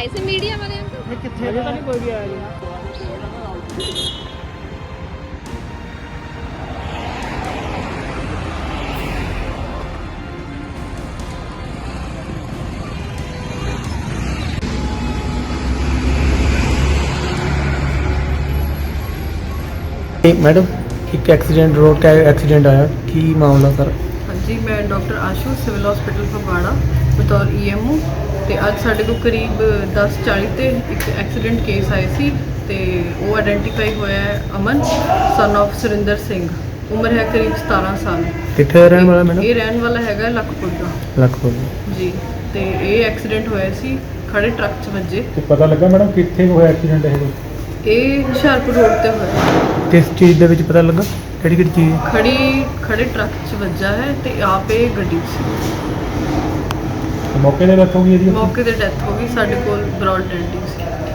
वाले नहीं कोई भी आया मैडम एक एक्सीडेंट रोड का एक्सीडेंट आया। की मामला सर हाँ जी मैं doctor Ashu civil hospital Phagwara बतौर ई एम ਤੇ ਅੱਜ ਸਾਡੇ ਕੋਲ ਕਰੀਬ 10:40 ਤੇ ਇੱਕ ਐਕਸੀਡੈਂਟ ਕੇਸ ਆਇਆ ਸੀ ਤੇ ਉਹ ਆਇਡੈਂਟੀਫਾਈ ਹੋਇਆ ਹੈ ਅਮਨ ਸਨ of ਸੁਰਿੰਦਰ ਸਿੰਘ। ਉਮਰ ਹੈ ਕਰੀਬ 17 ਸਾਲ। ਕਿੱਥੇ ਦਾ ਰਹਿਣ ਵਾਲਾ ਇਹ ਮੈਡਮ ਰਹਿਣ ਵਾਲਾ ਹੈਗਾ ਲਖਪੁਰ ਦਾ। ਲਖਪੁਰ ਜੀ ਤੇ ਇਹ ਐਕਸੀਡੈਂਟ ਹੋਇਆ ਸੀ ਖੜੇ ਟਰੱਕ 'ਚ ਵੱਜੇ। ਤੇ ਪਤਾ ਲੱਗਾ ਮੈਡਮ ਕਿੱਥੇ ਹੋਇਆ ਐਕਸੀਡੈਂਟ ਇਹ? ਇਹ ਹੁਸ਼ਿਆਰਪੁਰ ਰੋਡ ਤੇ ਹੋਇਆ। ਕਿਸ ਚੀਜ਼ ਦੇ ਵਿੱਚ ਪਤਾ ਲੱਗਾ? ਕਿਹੜੀ ਕਿਹੜੀ ਚੀਜ਼? ਖੜੀ ਖੜੇ ਟਰੱਕ 'ਚ ਵੱਜਾ ਹੈ ਤੇ ਆਪ ਇਹ ਗੱਡੀ 'ਚ ਸੀ। ਮੌਕੇ ਤੇ ਡੈਥ ਹੋ ਗਈ ਇਹਦੀ ਮੌਕੇ ਤੇ ਡੈਥ ਹੋ ਗਈ, ਸਾਡੇ ਕੋਲ ਬ੍ਰੌਡ ਡੈਂਟਿੰਗ ਸੀ।